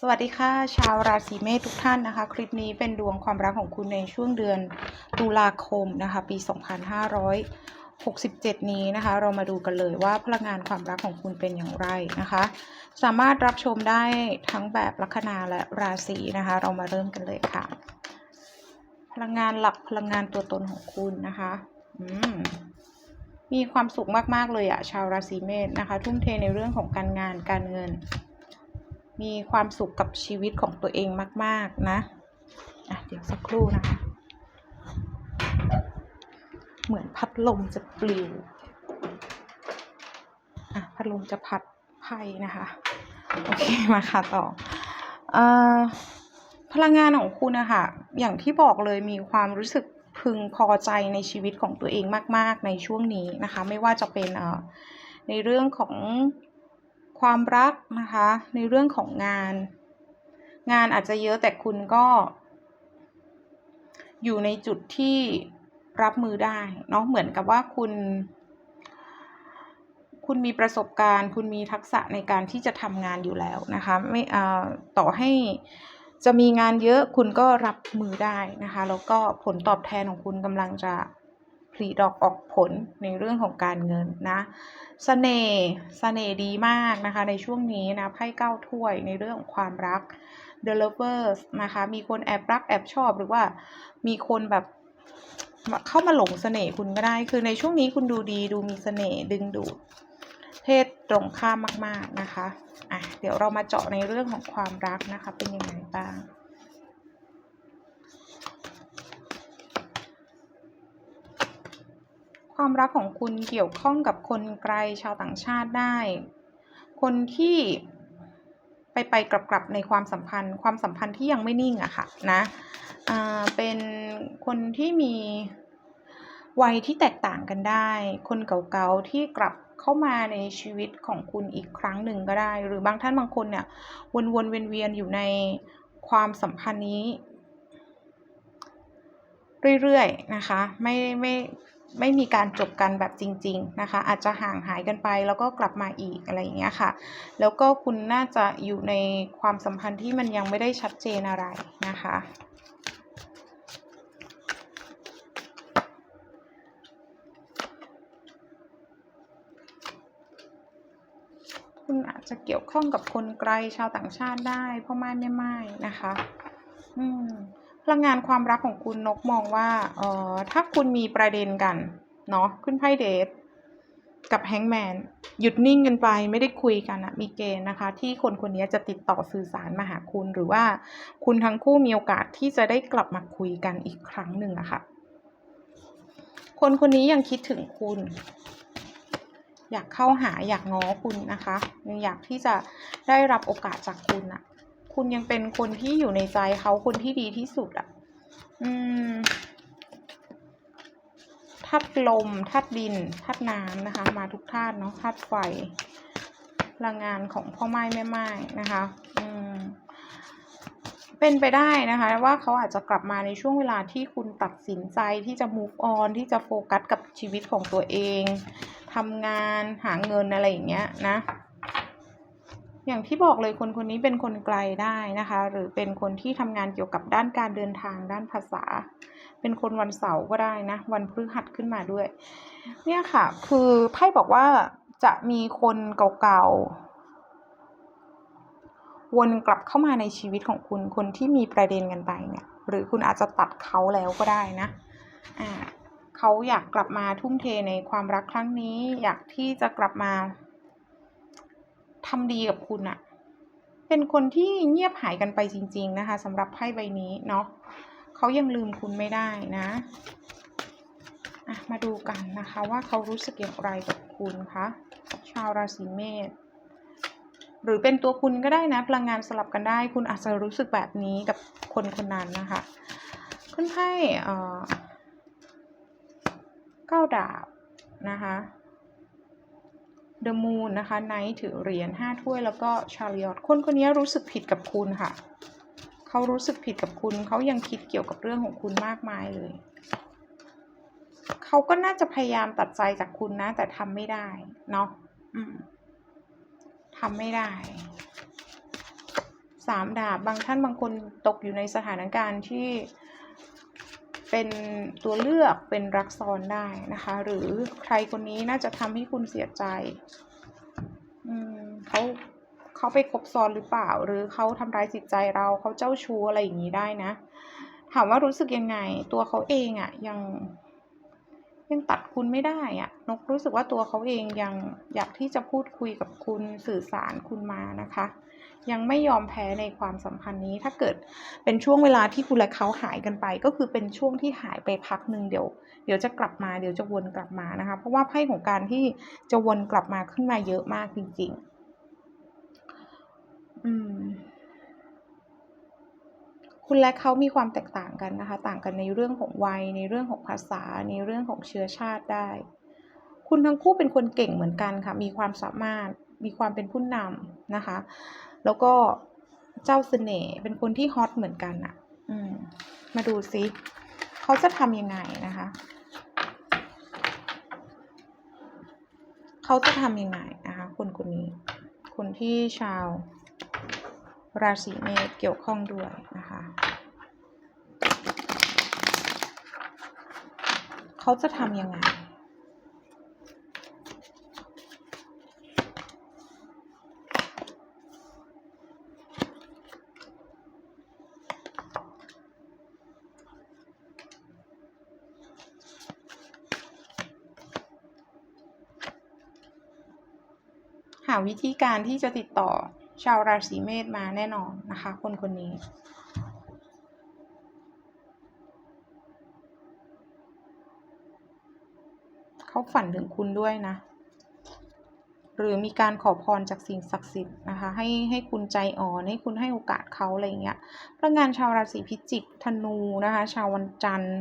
สวัสดีค่ะ ชาวราศีเมษทุกท่านนะคะ คลิปนี้เป็นดวงความรักของคุณในช่วงเดือนตุลาคมนะคะ ปี 2567 นี้นะคะ เรามาดูกันเลยว่าพลังงานความรักของคุณเป็นอย่างไรนะคะ สามารถรับชมได้ทั้งแบบลัคนาและราศีนะคะ เรามาเริ่มกันเลยค่ะ พลังงานหลักพลังงานตัวตนของคุณนะคะอืมมีความสุขมากๆเลยอะชาวราศีเมษนะคะ ทุ่มเทในเรื่องของการงานการเงิน มีความสุขกับชีวิตของตัวเองมาก ๆ นะอะเดี๋ยวสักครู่นะคะ เหมือนพัดลมจะปลิวอะพัดลมจะพัดไพ่นะคะ โอเค มาค่ะต่ออาพลังงานของคุณนะคะ อย่างที่บอกเลยมีความรู้สึกพึงพอใจในชีวิตของตัวเองมาก ๆ ในช่วงนี้นะคะ ไม่ว่าจะเป็นเอ่อในเรื่องของ ความรักนะคะ ในเรื่องของงาน งานอาจจะเยอะแต่คุณก็ อยู่ในจุดที่รับมือได้เนาะเหมือนกับว่าคุณ คุณมีประสบการณ์ คุณมีทักษะในการที่จะทำงานอยู่แล้วนะคะไม่เอ่อต่อให้จะมีงานเยอะคุณก็รับมือได้นะคะ แล้วก็ผลตอบแทนของคุณกำลังจะ ผลิดอกออกผลในเรื่องของการเงินนะสเสน่ห์เสน่ห์ดีมากนะคะ ในช่วงนี้นะไพ่เก้าถ้วยในเรื่องของความรัก The Lovers นะคะ มีคนแอบรักแอบชอบหรือว่ามีคนแบบเข้ามาหลงเสน่ห์คุณก็ได้ คือในช่วงนี้คุณดูดีดูมีเสน่ห์ดึงดูดเพศตรงข้ามมาก ๆนะคะ อะ เดี๋ยวเรามาเจาะในเรื่องของความรักนะคะ เป็นยังไงบ้าง ความรักของคุณเกี่ยวข้องกับคนไกลชาวต่างชาติได้ คนที่ไปไปกลับกลับในความสัมพันธ์ ความสัมพันธ์ที่ยังไม่นิ่งอะค่ะนะเป็นคนที่มีวัยที่แตกต่างกันได้ คนเก่าๆที่กลับเข้ามาในชีวิตของคุณอีกครั้งหนึ่งก็ได้ หรือบางท่านบางคนเนี่ยวนๆเวียนๆอยู่ในความสัมพันธ์นี้ เรื่อยๆนะคะ ไม่ไม่ ไม่มีการจบกันแบบจริง ๆนะคะ อาจจะห่างหายกันไปแล้วก็กลับมาอีกอะไรอย่างเงี้ยค่ะ แล้วก็คุณน่าจะอยู่ในความสัมพันธ์ที่มันยังไม่ได้ชัดเจนอะไรนะคะคุณอาจจะเกี่ยวข้องกับคนไกลชาวต่างชาติได้พ่อไม้แม่ไม้นะคะ อืม พลังงานความรักของคุณนกมองว่าเอ่อถ้าคุณมีประเด็นกันเนาะขึ้นไพ่เดทกับแฮงแมนหยุดนิ่งกันไปไม่ได้คุยกันอะมีเกณฑ์นะคะ ที่คนคนนี้จะติดต่อสื่อสารมาหาคุณหรือว่าคุณทั้งคู่มีโอกาสที่จะได้กลับมาคุยกันอีกครั้งหนึ่งอะค่ะ คนคนนี้ยังคิดถึงคุณ อยากเข้าหาอยากง้อคุณนะคะ อยากที่จะได้รับโอกาสจากคุณอะ คุณยังเป็นคนที่อยู่ในใจเขาคนที่ดีที่สุดอะอืมธาตุลมธาตุดินธาตุน้ำนะคะ มาทุกธาตุเนาะธาตุไฟพลังงานของพ่อไม้แม่ไม้นะคะ อืมเป็นไปได้นะคะว่าเขาอาจจะกลับมาในช่วงเวลาที่คุณตัดสินใจที่จะ move on ที่จะโฟกัสกับชีวิตของตัวเองทำงานหาเงินอะไรอย่างเงี้ยนะ อย่างที่บอกเลยคนคนนี้เป็นคนไกลได้นะคะ หรือเป็นคนที่ทำงานเกี่ยวกับด้านการเดินทางด้านภาษา เป็นคนวันเสาร์ก็ได้นะ วันพฤหัสขึ้นมาด้วย เนี่ยค่ะ คือไพ่บอกว่าจะมีคนเก่าๆวนกลับเข้ามาในชีวิตของคุณคนที่มีประเด็นกันไปเนี่ย หรือคุณอาจจะตัดเขาแล้วก็ได้นะอ่าเขาอยากกลับมาทุ่มเทในความรักครั้งนี้ อยากที่จะกลับมา ทำดีกับคุณอะเป็นคนที่เงียบหายกันไปจริง ๆนะคะสำหรับไพ่ใบนี้เนาะเขายังลืมคุณไม่ได้นะอะมาดูกันนะคะว่าเขารู้สึกอย่างไรกับคุณคะชาวราศีเมษหรือเป็นตัวคุณก็ได้นะพลังงานสลับกันได้ คุณอาจจะรู้สึกแบบนี้กับคนคนนั้นนะคะขึ้นไพ่เออเก้าดาบนะคะ The Moon นะคะไนท์ถือเหรียญห้าถ้วยแล้วก็ชาริอตคนคนนี้รู้สึกผิดกับคุณค่ะ เขารู้สึกผิดกับคุณ เขายังคิดเกี่ยวกับเรื่องของคุณมากมายเลย เขาก็น่าจะพยายามตัดใจจากคุณนะ แต่ทำไม่ได้เนาะทำไม่ได้สามดาบบางท่านบางคนตกอยู่ในสถานการณ์ที่ เป็นตัวเลือกเป็นรักซ้อนได้นะคะ หรือใครคนนี้น่าจะทำให้คุณเสียใจอืมเขาเขาไปคบซ้อนหรือเปล่า หรือเขาทำร้ายจิตใจเราเขาเจ้าชู้อะไรอย่างนี้ได้นะ ถามว่ารู้สึกยังไง ตัวเขาเองอะ่ะยัง ยังตัดคุณไม่ได้อะนกรู้สึกว่าตัวเขาเองยังอยากที่จะพูดคุยกับคุณสื่อสารคุณมานะคะ ยังไม่ยอมแพ้ในความสัมพันธ์นี้ ถ้าเกิดเป็นช่วงเวลาที่คุณและเขาหายกันไป ก็คือเป็นช่วงที่หายไปพักหนึ่งเดี๋ยว เดี๋ยวจะกลับมาเดี๋ยวจะวนกลับมานะคะ เพราะว่าไพ่ของการที่จะวนกลับมาขึ้นมาเยอะมากจริง ๆ อืมคุณและเขามีความแตกต่างกันนะคะ ต่างกันในเรื่องของวัย ในเรื่องของภาษา ในเรื่องของเชื้อชาติได้ คุณทั้งคู่เป็นคนเก่งเหมือนกันค่ะ มีความสามารถ มีความเป็นผู้นำนะคะ แล้วก็เจ้าเสน่ห์เป็นคนที่ฮอตเหมือนกันอะอืม มาดูซิเขาจะทำยังไงนะคะเขาจะทำยังไงนะคะ คนคนนี้ คนที่ชาวราศีเมษเกี่ยวข้องด้วยนะคะเขาจะทำยังไง หา วิธีการที่จะติดต่อชาวราศีเมษมาแน่นอนนะคะ คนคนนี้เขาฝันถึงคุณด้วยนะ หรือมีการขอพรจากสิ่งศักดิ์สิทธิ์นะคะ ให้ให้คุณใจอ่อนให้คุณให้โอกาสเขาอะไรอย่างเงี้ยพลังงานชาวราศีพิจิกธนูนะคะ ชาววันจันทร์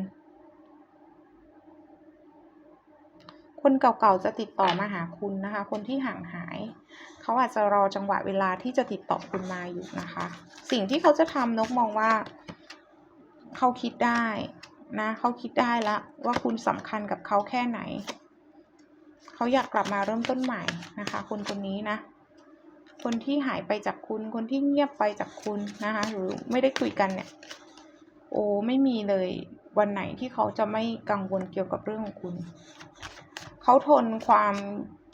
คนเก่าๆจะติดต่อมาหาคุณนะคะ คนที่ห่างหาย เขาอาจจะรอจังหวะเวลาที่จะติดต่อคุณมาอยู่นะคะ สิ่งที่เขาจะทำนกมองว่า เขาคิดได้นะเขาคิดได้ละว่าคุณสำคัญกับเขาแค่ไหน เขาอยากกลับมาเริ่มต้นใหม่นะคะ คนคนนี้นะ คนที่หายไปจากคุณ คนที่เงียบไปจากคุณนะคะ หรือไม่ได้คุยกันเนี่ย โอ้ไม่มีเลยวันไหนที่เขาจะไม่กังวลเกี่ยวกับเรื่องของคุณ เขาทนความ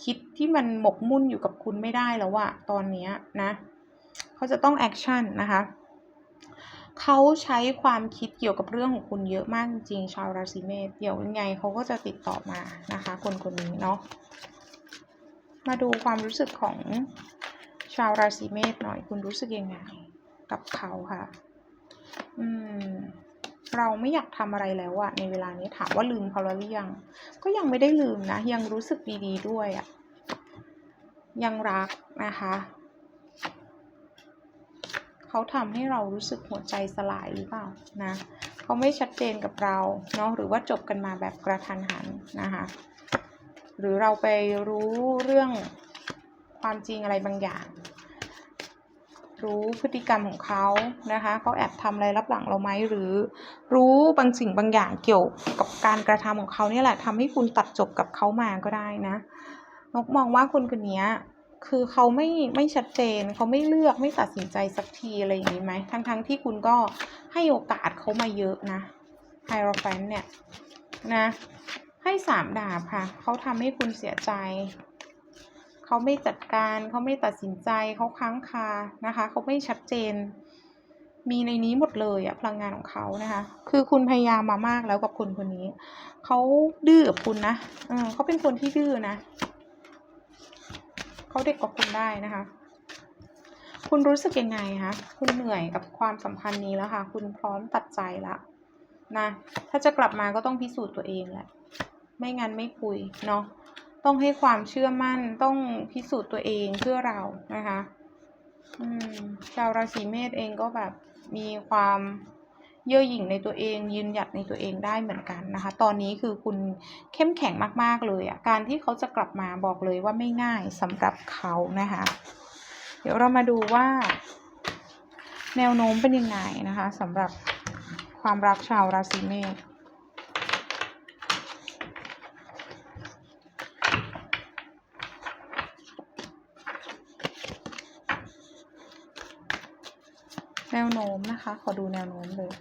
คิดที่มันหมกมุ่นอยู่กับคุณไม่ได้แล้วอะตอนนี้นะเขาจะต้องแอคชั่นนะคะเขาใช้ความคิดเกี่ยวกับเรื่องของคุณเยอะมากจริงชาวราศีเมษเดี๋ยวยังไงเขาก็จะติดต่อมานะคะ คนคนนี้เนาะมาดูความรู้สึกของชาวราศีเมษหน่อยคุณรู้สึกยังไง กับเขาค่ะ อืม เราไม่อยากทำอะไรแล้วอะในเวลานี้ถามว่าลืมเขาแล้วหรือยัง ก็ยังไม่ได้ลืมนะ ยังรู้สึกดีๆด้วยอะยังรักนะคะเขาทำให้เรารู้สึกหัวใจสลายหรือเปล่านะเขาไม่ชัดเจนกับเราเนาะหรือว่าจบกันมาแบบกระทันหันนะคะหรือเราไปรู้เรื่องความจริงอะไรบางอย่าง รู้พฤติกรรมของเขานะคะเขาแอบทำอะไรรับหลังเราไหมหรือ รู้บางสิ่งบางอย่างเกี่ยวกับการกระทำของเขาเนี่ยแหละทำให้คุณตัดจบกับเขามาก็ได้นะนกมองว่าคนคนนี้คือเขาไม่ไม่ชัดเจนเขาไม่เลือกไม่ตัดสินใจสักทีอะไรอย่างนี้ไหมทั้งทั้งที่คุณก็ให้โอกาสเขามาเยอะนะไฮโรแฟนเนี่ยนะให้สามดาบค่ะเขาทำให้คุณเสียใจ เขาไม่จัดการเขาไม่ตัดสินใจเขาค้างคานะคะเขาไม่ชัดเจน มีในนี้หมดเลยอะพลังงานของเขานะคะ คือคุณพยายามมามากแล้วกับคนคนนี้เขาดื้อกับคุณนะเออเขาเป็นคนที่ดื้อนะเขาเด็กกว่าคุณได้นะคะ คุณรู้สึกยังไงคะคุณเหนื่อยกับความสัมพันธ์นี้แล้วค่ะ คุณพร้อมตัดใจละนะถ้าจะกลับมาก็ต้องพิสูจน์ตัวเองแหละไม่งั้นไม่คุยเนาะ ต้องให้ความเชื่อมั่นต้องพิสูจน์ตัวเองเพื่อเรานะคะอืมชาวราศีเมษเองก็แบบมีความเย่อหยิ่งในตัวเอง ยืนหยัดในตัวเองได้เหมือนกันนะคะ ตอนนี้คือคุณเข้มแข็งมากๆเลยอะการที่เขาจะกลับมาบอกเลยว่าไม่ง่ายสำหรับเขานะคะ เดี๋ยวเรามาดูว่า แนวโน้มเป็นยังไงนะคะสำหรับความรักชาวราศีเมษ นวโน้มนะคะ ขอดูแนวโน้มเลย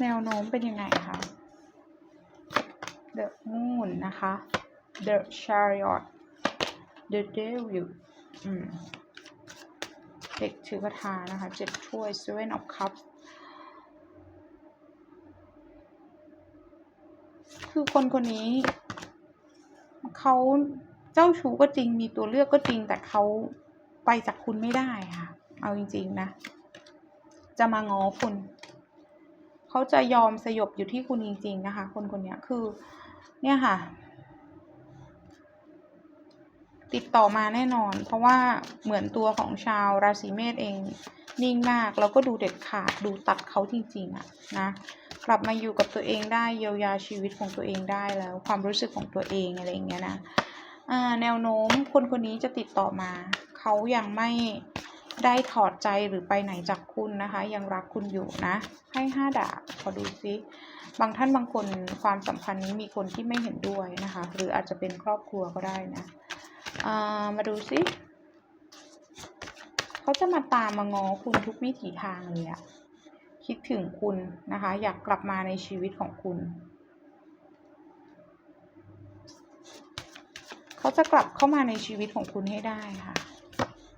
แนวโน้มเป็นยังไงคะ The Moon นะคะ The Chariot The Devil อืมเด็กถือกระทานะคะเจ็ดถ้วย Seven of Cups คือคนคนนี้ เขาเจ้าชู้ก็จริงมีตัวเลือกก็จริง แต่เขาไปจากคุณไม่ได้ค่ะ เอาจริง ๆ นะ จะมาง้อคุณ เขาจะยอมสยบอยู่ที่คุณจริง ๆ นะคะ คนคนนี้คือ เนี่ยค่ะ ติดต่อมาแน่นอน เพราะว่าเหมือนตัวของชาวราศีเมษเอง นิ่งมากแล้วก็ดูเด็ดขาดดูตัดเขาจริง ๆอะนะ กลับมาอยู่กับตัวเองได้เยียวยาชีวิตของตัวเองได้แล้ว ความรู้สึกของตัวเองอะไรอย่างเงี้ยนะแนวโน้มคนคนนี้จะติดต่อมา เขายังไม่ได้ถอดใจหรือไปไหนจากคุณนะคะ ยังรักคุณอยู่นะ ให้ห้าดาบขอดูซิบางท่านบางคนความสัมพันธ์นี้มีคนที่ไม่เห็นด้วยนะคะ หรืออาจจะเป็นครอบครัวก็ได้นะามาดูซิเขาจะมาตามมางอคุณทุกวิถีทางเลยอะ คิดถึงคุณนะคะ อยากกลับมาในชีวิตของคุณ เขาจะกลับเข้ามาในชีวิตของคุณให้ได้ค่ะ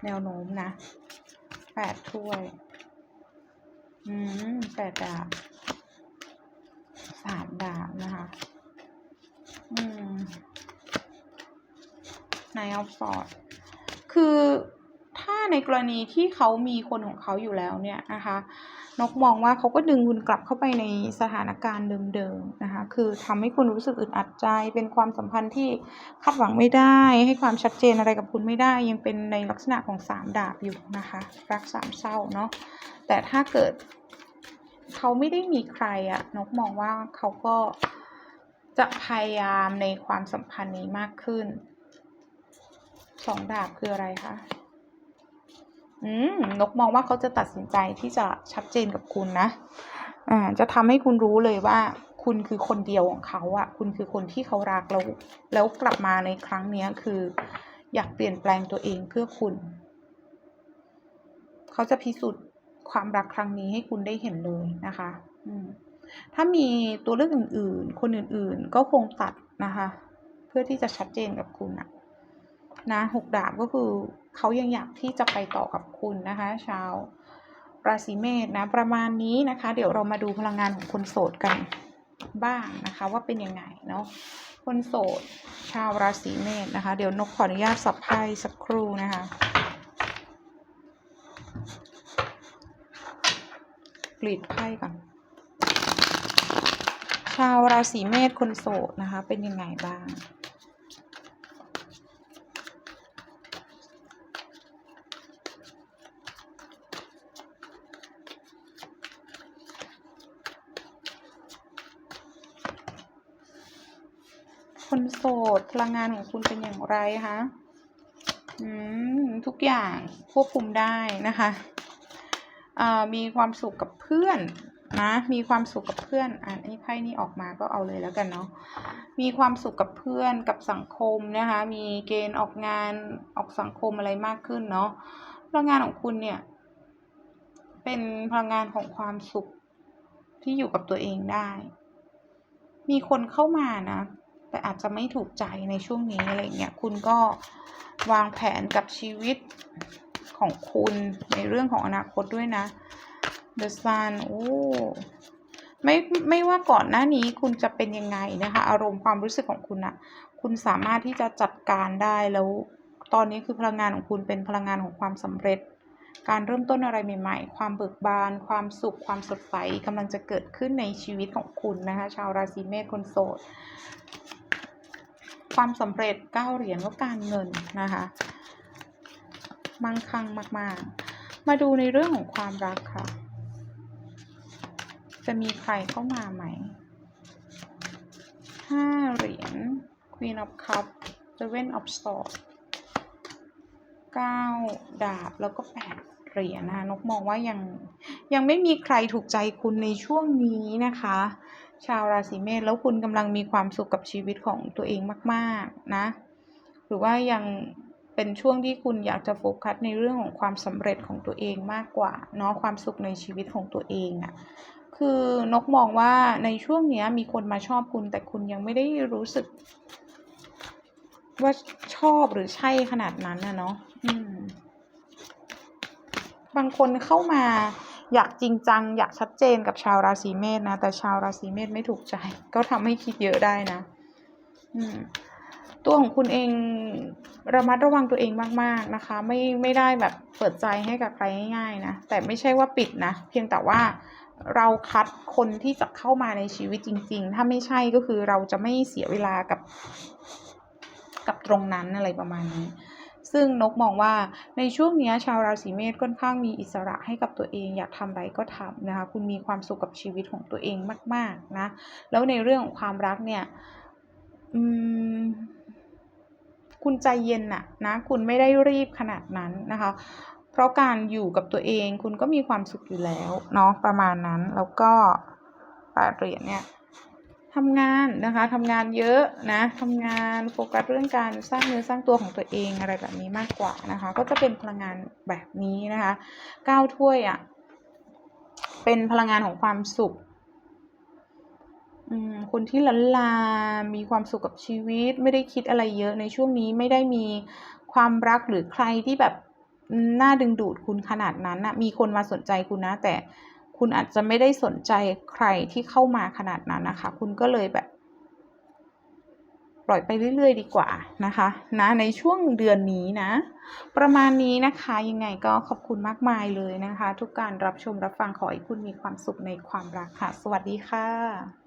แนวโน้มนะแปดถ้วย อืมแปดดาบสามดาบนะคะ อืมนายออฟสอดคือถ้าในกรณีที่เขามีคนของเขาอยู่แล้วเนี่ยนะคะ นกมองว่าเขาก็ดึงคุณกลับเข้าไปในสถานการณ์เดิมๆนะคะ คือทำให้คุณรู้สึกอึดอัดใจ เป็นความสัมพันธ์ที่คาดหวังไม่ได้ ให้ความชัดเจนอะไรกับคุณไม่ได้ ยังเป็นในลักษณะของสามดาบอยู่นะคะ รักสามเศร้าเนาะ แต่ถ้าเกิดเขาไม่ได้มีใครอะนกมองว่าเขาก็จะพยายามในความสัมพันธ์นี้มากขึ้นสองดาบคืออะไรคะ อืมนกมองว่าเขาจะตัดสินใจที่จะชัดเจนกับคุณนะอ่าจะทำให้คุณรู้เลยว่า คุณคือคนเดียวของเขาอะคุณคือคนที่เขารักแล้วแล้วกลับมาในครั้งเนี้ยคือ อยากเปลี่ยนแปลงตัวเองเพื่อคุณ เขาจะพิสูจน์ความรักครั้งนี้ให้คุณได้เห็นเลยนะคะ อืมถ้ามีตัวเลือกอื่น ๆ คนอื่น ๆ ก็คงตัดนะคะ เพื่อที่จะชัดเจนกับคุณอะนะหกดาบก็คือ เขายังอยากที่จะไปต่อกับคุณนะคะชาวราศีเมษนะประมาณนี้นะคะ เดี๋ยวเรามาดูพลังงานของคนโสดกันบ้างนะคะ ว่าเป็นยังไงเนาะคนโสด ชาวราศีเมษนะคะ เดี๋ยวนกขออนุญาตสับไพ่สักครู่นะคะกรีดไพ่ก่อนชาวราศีเมษคนโสดนะคะ เป็นยังไงบ้าง คนโสด พลังงานของคุณเป็นอย่างไรคะอืมทุกอย่างควบคุมได้นะคะมีความสุขกับเพื่อนนะมีความสุขกับเพื่อนอ่านนี้ไพ่นี้ออกมาก็เอาเลยแล้วกันเนาะมีความสุขกับเพื่อนกับสังคมนะคะ มีเกณฑ์ออกงานออกสังคมอะไรมากขึ้นเนาะพลังงานของคุณเนี่ย เป็นพลังงานของความสุขที่อยู่กับตัวเองได้ มีคนเข้ามานะ แต่อาจจะไม่ถูกใจในช่วงนี้อะไรเงี้ยคุณก็วางแผนกับชีวิตของคุณในเรื่องของอนาคตด้วยนะ The Sun โอ้ไม่ไม่ว่าก่อนหน้านี้คุณจะเป็นยังไงนะคะ อารมณ์ความรู้สึกของคุณอะคุณสามารถที่จะจัดการได้แล้ว ตอนนี้คือพลังงานของคุณเป็นพลังงานของความสำเร็จ การเริ่มต้นอะไรใหม่ ๆ ความเบิกบาน ความสุข ความสดใสกำลังจะเกิดขึ้นในชีวิตของคุณนะคะ ชาวราศีเมษคนโสด ความสำเร็จเก้าเหรียญก็การเงินนะคะมั่งคั่งมาก ๆ มาดูในเรื่องของความรักค่ะ จะมีใครเข้ามาไหมห้าเหรียญ Queen of Cups Seven of Swords เก้าดาบแล้วก็แปดเหรียญนะคะนกมองว่ายังยังไม่มีใครถูกใจคุณในช่วงนี้นะคะ ชาวราศีเมษแล้วคุณกำลังมีความสุขกับชีวิตของตัวเองมากๆนะ หรือว่ายังเป็นช่วงที่คุณอยากจะโฟกัสในเรื่องของความสำเร็จของตัวเองมากกว่าเนาะความสุขในชีวิตของตัวเองอะ่ะคือนกมองว่าในช่วงเนี้ยมีคนมาชอบคุณ แต่คุณยังไม่ได้รู้สึก ว่าชอบหรือใช่ขนาดนั้นนะเนาะบางคนเข้ามา อยากจริงจัง อยากชัดเจนกับชาวราศีเมษนะ แต่ชาวราศีเมษไม่ถูกใจ ก็ทำให้คิดเยอะได้นะ อืมตัวของคุณเองระมัดระวังตัวเองมาก ๆนะคะ ไม่ไม่ได้แบบเปิดใจให้กับใครง่ายๆนะ แต่ไม่ใช่ว่าปิดนะ เพียงแต่ว่าเราคัดคนที่จะเข้ามาในชีวิตจริง ๆ ถ้าไม่ใช่ก็คือเราจะไม่เสียเวลากับ กับตรงนั้นอะไรประมาณนี้ ซึ่งนกมองว่าในช่วงเนี้ยชาวราศีเมษค่อนข้างมีอิสระให้กับตัวเองอยากทำอะไรก็ทำนะคะคุณมีความสุขกับชีวิตของตัวเองมาก ๆนะแล้วในเรื่องของความรักเนี่ยคุณใจเย็นน่ะนะคุณไม่ได้รีบขนาดนั้นนะคะ เพราะการอยู่กับตัวเองคุณก็มีความสุขอยู่แล้วเนาะประมาณนั้นแล้วก็ปดเหรียญเนี่ย ทำงานนะคะทำงานเยอะนะทำงานโฟกัสเรื่องการสร้างเนื้อสร้างตัวของตัวเองอะไรแบบนี้มากกว่านะคะ ก็จะเป็นพลังงานแบบนี้นะคะเก้าถ้วยอะ่ะเป็นพลังงานของความสุขคนที่ลันลา มีความสุขกับชีวิต ไม่ได้คิดอะไรเยอะในช่วงนี้ไม่ได้มีความรักหรือใครที่แบบน่าดึงดูดคุณขนาดนั้นนะมีคนมาสนใจคุณนะแต่ คุณอาจจะไม่ได้สนใจใครที่เข้ามาขนาดนั้นนะคะ คุณก็เลยแบบ ปล่อยไปเรื่อย ๆ ดีกว่านะคะนะในช่วงเดือนนี้นะ ประมาณนี้นะคะยังไงก็ขอบคุณมากมายเลยนะคะ ทุกการรับชมรับฟังขอให้คุณมีความสุขในความรักค่ะ สวัสดีค่ะ